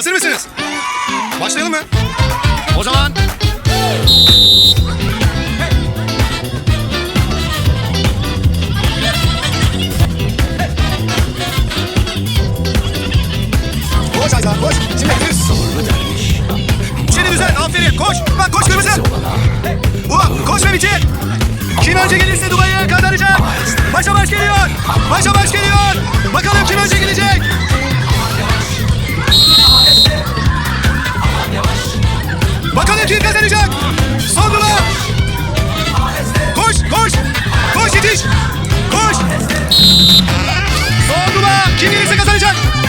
Hazır mısınız? Başlayalım mı? O zaman... Koş Ayza koş. Şimdi. Şimdi düzen aferin koş. Bak koş kırmızı. Bu koş ve bitir. Kim önce gelirse Dubai'ye kazanacak. Başa baş geliyor. Başa baş geliyor. Koş. Koş. Solduma. Kim gelirse kazanacak.